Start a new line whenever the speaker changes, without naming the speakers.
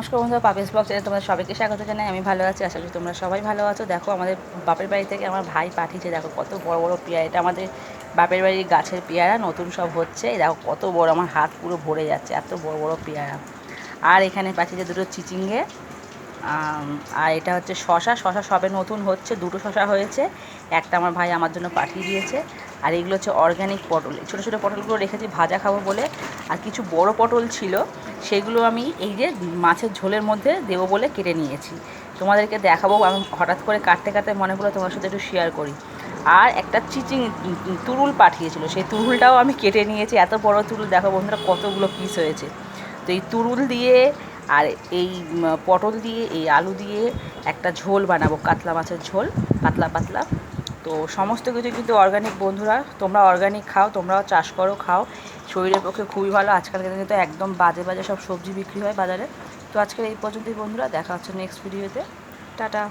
নমস্কার বন্ধুরা, puppies blog চ্যানেলে তোমাদের সবাইকে স্বাগত জানাই। আমি ভালো আছি, আশা করি তোমরা সবাই ভালো আছো। দেখো, আমাদের বাপের বাড়ি থেকে আমার ভাই পাঠিয়েছে, দেখো, কত বড় বড় পেয়ারা। এটা আমাদের বাপের বাড়ির গাছের পেয়ারা, নতুন সব হচ্ছে। দেখো, কত বড়, আমার হাত পুরো ভরে যাচ্ছে, এত বড় বড় পেয়ারা। আর এখানে পাঠিয়েছে দুটো চিচিঙ্গে। আর এটা হচ্ছে শশা। শশা সবে নতুন হচ্ছে, দুটো শশা হয়েছে। একটা আমার ভাই আমার জন্য পাঠিয়ে দিয়েছে। আর এগুলো হচ্ছে অর্গ্যানিক পটল। ছোটো ছোটো পটলগুলো রেখেছি ভাজা খাব বলে। আর কিছু বড় পটল ছিল, সেগুলো আমি এই যে মাছের ঝোলের মধ্যে দেবো বলে কেটে নিয়েছি। তোমাদেরকে দেখাবো, আমি হঠাৎ করে কাটতে কাটতে মনে পড়ল তোমার সাথে একটু শেয়ার করি। আর একটা চিচিং তুরুল পাঠিয়েছিল। সেই তুরুলটাও আমি কেটে নিয়েছি। এত বড় তুরুল, দেখো বন্ধুরা কতগুলো পিস হয়েছে। তো এই তুরুল দিয়ে আর এই পটল দিয়ে, এই আলু দিয়ে একটা ঝোল বানাবো, কাতলা মাছের ঝোল, পাতলা পাতলা। তো সমস্ত কিছু কিন্তু অর্গানিক বন্ধুরা, তোমরা অর্গানিক খাও, তোমরাও চাষ করো, খাও। শরীরের পক্ষে খুবই ভালো। আজকালকার কিন্তু একদম বাজে বাজে সব সবজি বিক্রি হয় বাজারে। তো আজকের এই পর্যন্তই বন্ধুরা, দেখা হচ্ছে নেক্সট ভিডিওতে টাটা।